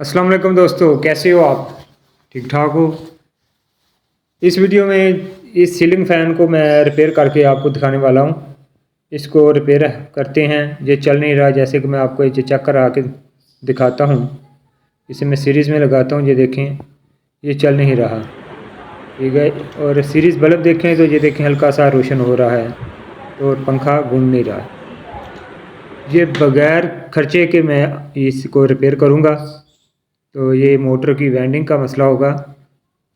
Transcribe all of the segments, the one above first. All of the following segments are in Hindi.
अस्सलाम वालेकुम दोस्तों, कैसे हो आप? ठीक ठाक हो? इस वीडियो में इस सीलिंग फ़ैन को मैं रिपेयर करके आपको दिखाने वाला हूँ। इसको रिपेयर करते हैं। ये चल नहीं रहा, जैसे कि मैं आपको ये चेक करा के दिखाता हूँ। इसे मैं सीरीज़ में लगाता हूँ, ये देखें। ये चल नहीं रहा। ठीक है, और सीरीज़ बल्ब देखें तो ये देखें हल्का सा रोशन हो रहा है और पंखा घूम नहीं रहा। ये बग़ैर खर्चे के मैं इसको रिपेयर करूँगा। तो ये मोटर की वेंडिंग का मसला होगा।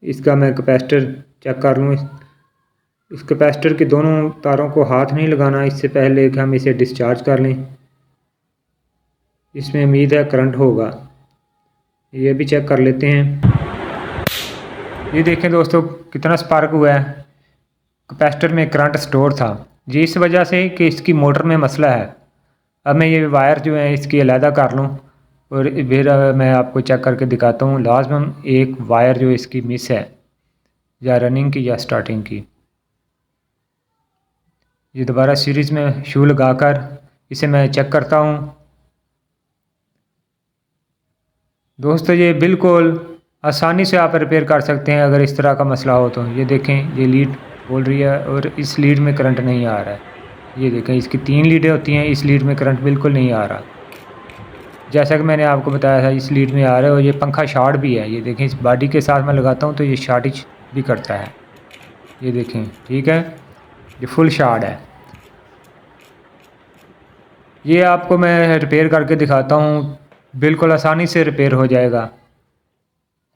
इसका मैं कैपेसिटर चेक कर लूँ। इस कैपेसिटर के दोनों तारों को हाथ नहीं लगाना। इससे पहले कि हम इसे डिस्चार्ज कर लें। इसमें उम्मीद है करंट होगा। ये भी चेक कर लेते हैं। ये देखें दोस्तों, कितना स्पार्क हुआ है। कैपेसिटर में करंट स्टोर था। जी इस वजह से कि इसकी मोटर में मसला है। अब मैं ये वायर जो है, इसकी अलहदा कर लूँ। और फिर मैं आपको चेक करके दिखाता हूँ। लाजमन एक वायर जो इसकी मिस है, या रनिंग की या स्टार्टिंग की। ये दोबारा सीरीज़ में शू लगा कर इसे मैं चेक करता हूँ। दोस्तों, ये बिल्कुल आसानी से आप रिपेयर कर सकते हैं अगर इस तरह का मसला हो तो। ये देखें, ये लीड बोल रही है और इस लीड में करंट नहीं आ रहा है। ये देखें, इसकी तीन लीडें होती हैं, इस लीड में करंट बिल्कुल नहीं आ रहा। जैसा कि मैंने आपको बताया था, इस लीड में आ रहा है और ये पंखा शार्ट भी है। ये देखें, इस बॉडी के साथ मैं लगाता हूँ तो ये शार्टिज भी करता है। ये देखें, ठीक है? ये फुल शार्ट है। ये आपको मैं रिपेयर करके दिखाता हूँ। बिल्कुल आसानी से रिपेयर हो जाएगा।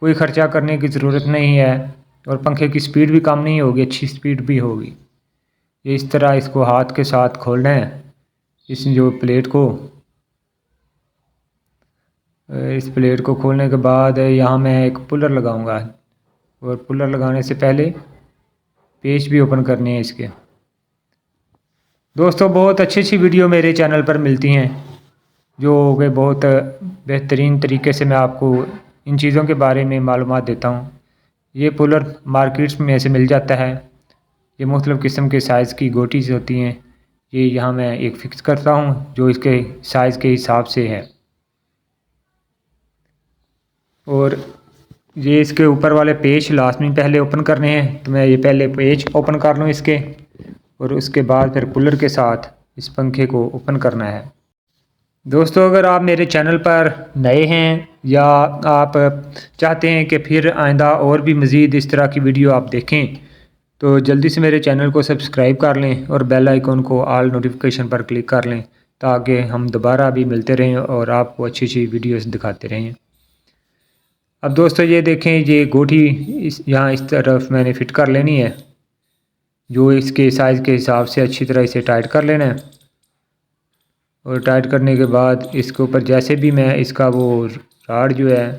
कोई ख़र्चा करने की ज़रूरत नहीं है और पंखे की स्पीड भी कम नहीं होगी, अच्छी स्पीड भी होगी। ये इस तरह इसको हाथ के साथ खोलना है, इस जो प्लेट को। इस प्लेट को खोलने के बाद यहाँ मैं एक पुलर लगाऊँगा। और पुलर लगाने से पहले पेज भी ओपन करने हैं इसके। दोस्तों, बहुत अच्छी अच्छी वीडियो मेरे चैनल पर मिलती हैं, जो कि बहुत बेहतरीन तरीके से मैं आपको इन चीज़ों के बारे में मालूम देता हूँ। ये पुलर मार्केट्स में ऐसे मिल जाता है। ये मुख्तलिफ़ किस्म के साइज़ की गोटीज़ होती हैं। ये यहाँ मैं एक फ़िक्स करता हूँ, जो इसके साइज़ के हिसाब से है। और ये इसके ऊपर वाले पेज लाजमी पहले ओपन करने हैं तो मैं ये पहले पेज ओपन कर लूँ इसके, और उसके बाद फिर कूलर के साथ इस पंखे को ओपन करना है। दोस्तों, अगर आप मेरे चैनल पर नए हैं, या आप चाहते हैं कि फिर आइंदा और भी मज़ीद इस तरह की वीडियो आप देखें तो जल्दी से मेरे चैनल को सब्सक्राइब कर लें और बेल आइकॉन को आल नोटिफिकेशन पर क्लिक कर लें, ताकि हम दोबारा भी मिलते रहें और आपको अच्छी अच्छी वीडियोस दिखाते रहें। अब दोस्तों ये देखें, ये गोठी इस, यहाँ इस तरफ़ मैंने फ़िट कर लेनी है। जो इसके साइज़ के हिसाब से अच्छी तरह इसे टाइट कर लेना है। और टाइट करने के बाद इसके ऊपर जैसे भी मैं इसका वो राड जो है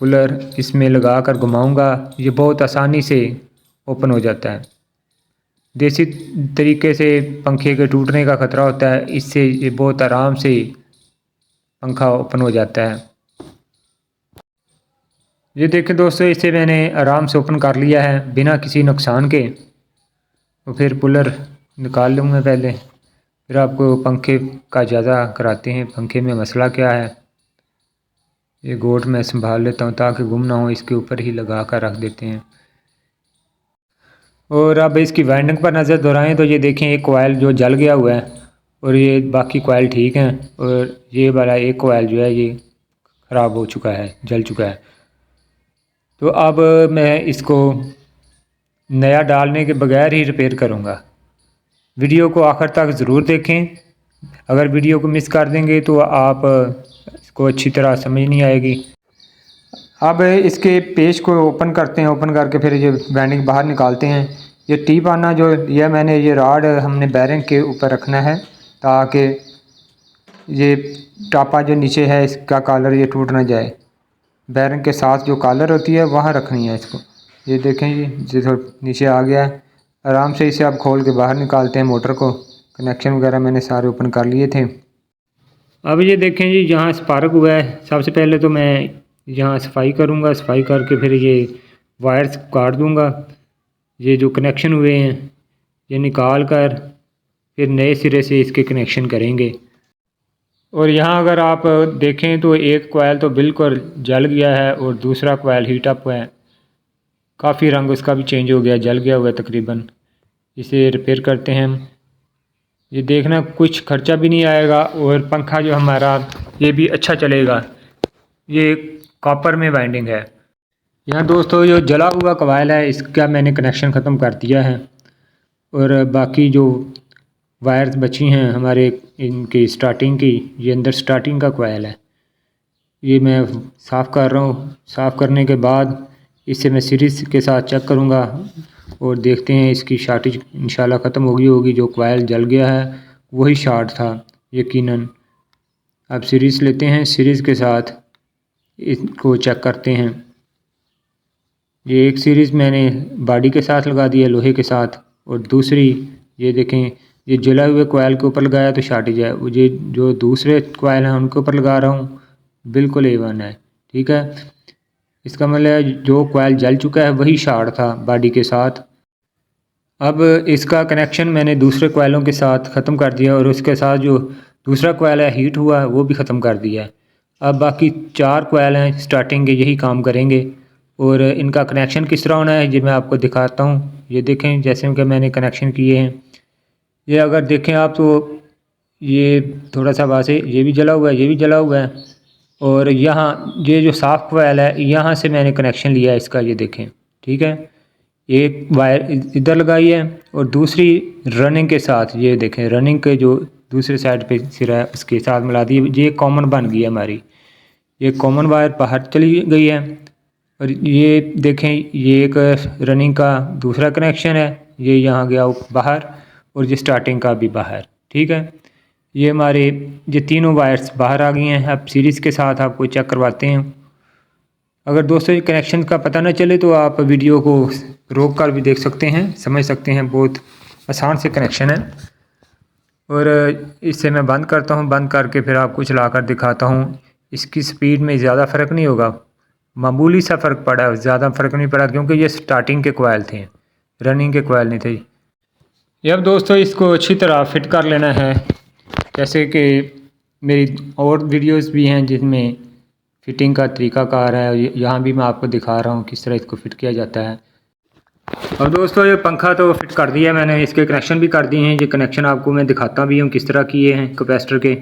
पुलर इसमें लगा कर घुमाऊँगा, ये बहुत आसानी से ओपन हो जाता है। देसी तरीके से पंखे के टूटने का ख़तरा होता है, इससे ये बहुत आराम से पंखा ओपन हो जाता है। ये देखें दोस्तों, इसे मैंने आराम से ओपन कर लिया है बिना किसी नुकसान के। तो फिर पुलर निकाल लूँगा पहले। फिर आपको पंखे का ज़्यादा कराते हैं। पंखे में मसला क्या है? ये गोट मैं संभाल लेता हूँ ताकि गुम ना हो। इसके ऊपर ही लगा कर रख देते हैं। और अब इसकी वाइंडिंग पर नज़र दोहराएँ तो ये देखें, एक कोयल जो जल गया हुआ है और ये बाकी कोयल ठीक हैं। और ये वाला एक कोयल जो है, ये ख़राब हो चुका है, जल चुका है। तो अब मैं इसको नया डालने के बगैर ही रिपेयर करूँगा। वीडियो को आखिर तक ज़रूर देखें। अगर वीडियो को मिस कर देंगे तो आप, इसको अच्छी तरह समझ नहीं आएगी। अब इसके पेज को ओपन करते हैं। ओपन करके फिर ये बैंडिंग बाहर निकालते हैं। ये टीप आना जो यह मैंने, ये राड हमने बैरिंग के ऊपर रखना है ताकि ये टापा जो नीचे है, इसका कॉलर ये टूट ना जाए। बैरिंग के साथ जो कॉलर होती है, वहाँ रखनी है इसको। ये देखें जी थोड़ा नीचे आ गया है। आराम से इसे आप खोल के बाहर निकालते हैं मोटर को। कनेक्शन वगैरह मैंने सारे ओपन कर लिए थे। अब ये देखें जी यहाँ स्पार्क हुआ है, सबसे पहले तो मैं यहाँ सफ़ाई करूँगा। सफ़ाई करके फिर ये वायर्स काट दूँगा। ये जो कनेक्शन हुए हैं, ये निकाल कर फिर नए सिरे से इसके कनेक्शन करेंगे। और यहाँ अगर आप देखें तो एक कोयल तो बिल्कुल जल गया है और दूसरा कोयल हीट अप है। काफ़ी रंग उसका भी चेंज हो गया, जल गया हुआ तकरीबन। इसे रिपेयर करते हैं हम। ये देखना कुछ खर्चा भी नहीं आएगा और पंखा जो हमारा, ये भी अच्छा चलेगा। ये कॉपर में बाइंडिंग है। यहाँ दोस्तों जो जला हुआ कवायल है, इसका मैंने कनेक्शन ख़त्म कर दिया है। और बाकी जो वायर्स बची हैं हमारे इनकी स्टार्टिंग की, ये अंदर स्टार्टिंग का कोयल है। ये मैं साफ़ कर रहा हूँ। साफ़ करने के बाद इसे मैं सीरीज़ के साथ चेक करूँगा और देखते हैं इसकी शार्टेज इंशाल्लाह ख़त्म होगी होगी, जो कोयल जल गया है, वही शार्ट था, यकीनन। अब सीरीज़ लेते हैं। सीरीज़ के साथ इसको चेक करते हैं। ये एक सीरीज़ मैंने बॉडी के साथ लगा दी है, लोहे के साथ। और दूसरी, ये देखें ये जला हुए कोयल के ऊपर लगाया तो शार्टेज है। ये जो दूसरे कोयल हैं, उनके ऊपर लगा रहा हूँ। बिल्कुल ए वन है। ठीक है? इसका मतलब जो कोयल जल चुका है, वही शार्ट था बॉडी के साथ। अब इसका कनेक्शन मैंने दूसरे कोयलों के साथ ख़त्म कर दिया और उसके साथ जो दूसरा कोयल है हीट हुआ है वो भी ख़त्म कर दिया। है अब बाकी चार कोयल हैं स्टार्टिंग के यही काम करेंगे। और इनका कनेक्शन किस तरह होना है, ये मैं आपको दिखाता हूँ। ये देखें, जैसे कि मैंने कनेक्शन किए हैं। ये अगर देखें आप तो ये थोड़ा सा वहाँ से ये भी जला हुआ है, ये भी जला हुआ है। और यहाँ ये जो साफ़ कोयल है, यहाँ से मैंने कनेक्शन लिया है इसका, ये देखें, ठीक है? एक वायर इधर लगाई है और दूसरी रनिंग के साथ, ये देखें रनिंग के जो दूसरे साइड पे सिरा है, उसके साथ मिला दी। ये कॉमन बन गई है हमारी। ये कॉमन वायर बाहर चली गई है। और ये देखें, ये एक रनिंग का दूसरा कनेक्शन है। ये यहाँ गया बाहर। और ये स्टार्टिंग का भी बाहर, ठीक है? ये हमारे, ये तीनों वायर्स बाहर आ गई हैं। आप सीरीज़ के साथ आपको चेक करवाते हैं। अगर दोस्तों कनेक्शन का पता ना चले तो आप वीडियो को रोक कर भी देख सकते हैं, समझ सकते हैं। बहुत आसान से कनेक्शन है। और इससे मैं बंद करता हूँ। बंद करके फिर आपको चला कर दिखाता हूँ। इसकी स्पीड में ज़्यादा फ़र्क नहीं होगा। मामूली सा फ़र्क पड़ा, ज़्यादा फ़र्क नहीं पड़ा, क्योंकि ये स्टार्टिंग के कोयल थे। रनिंग के कोयल नहीं थे। अब दोस्तों, इसको अच्छी तरह फिट कर लेना है। जैसे कि मेरी और वीडियोस भी हैं जिसमें फ़िटिंग का तरीका तरीक़ाकार है यहाँ भी मैं आपको दिखा रहा हूँ किस तरह इसको फ़िट किया जाता है। और दोस्तों, ये पंखा तो फिट कर दिया मैंने, इसके कनेक्शन भी कर दिए हैं। ये कनेक्शन आपको मैं दिखाता भी हूँ किस तरह किए हैं कैपेसिटर के।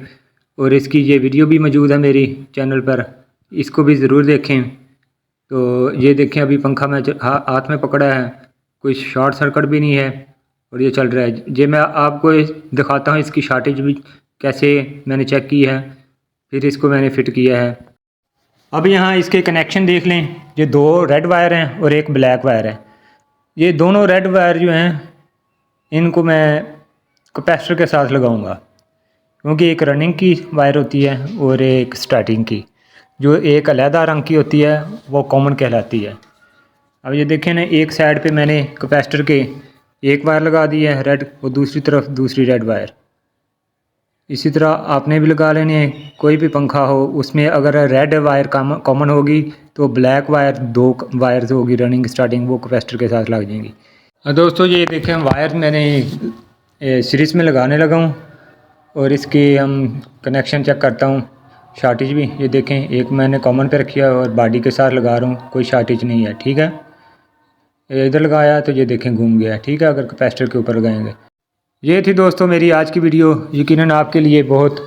और इसकी ये वीडियो भी मौजूद है मेरी चैनल पर, इसको भी ज़रूर देखें। तो ये देखें, अभी पंखा मैं हाथ में पकड़ा है, कोई शॉर्ट सर्किट भी नहीं है। और ये चल रहा है। ये मैं आपको दिखाता हूँ इसकी शार्टेज भी कैसे मैंने चेक की है, फिर इसको मैंने फ़िट किया है। अब यहाँ इसके कनेक्शन देख लें। ये दो रेड वायर हैं और एक ब्लैक वायर है। ये दोनों रेड वायर जो हैं, इनको मैं कैपेसिटर के साथ लगाऊँगा। क्योंकि एक रनिंग की वायर होती है और एक स्टार्टिंग की। जो एक अलहदा रंग की होती है, वो कॉमन कहलाती है। अब ये देखें ना, एक साइड पे मैंने कैपेसिटर के एक वायर लगा दी है रेड और दूसरी तरफ़ दूसरी रेड वायर। इसी तरह आपने भी लगा लेनी है, कोई भी पंखा हो, उसमें अगर रेड वायर कॉमन होगी तो ब्लैक वायर, दो वायर्स होगी रनिंग स्टार्टिंग वो कैपेसिटर के साथ लग जाएँगी। दोस्तों, ये देखें, वायर मैंने सीरीज़ में लगाने लगा हूँ, और इसकी हम कनेक्शन चेक करता हूँ। शार्टेज भी, ये देखें, एक मैंने कॉमन पे रखी है और बॉडी के साथ लगा रहा हूँ, कोई शार्टेज नहीं है, ठीक है? इधर लगाया तो ये देखें घूम गया ठीक है, अगर कैपेसिटर के ऊपर लगाएँगे। ये थी दोस्तों मेरी आज की वीडियो। यकीन आपके लिए बहुत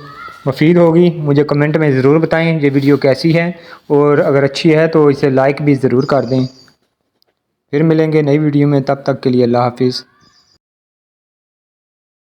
मुफीद होगी। मुझे कमेंट में ज़रूर बताएँ ये वीडियो कैसी है। और अगर अच्छी है तो इसे लाइक भी ज़रूर कर दें। फिर मिलेंगे नई वीडियो में। तब तक के लिए अल्लाह हाफिज़।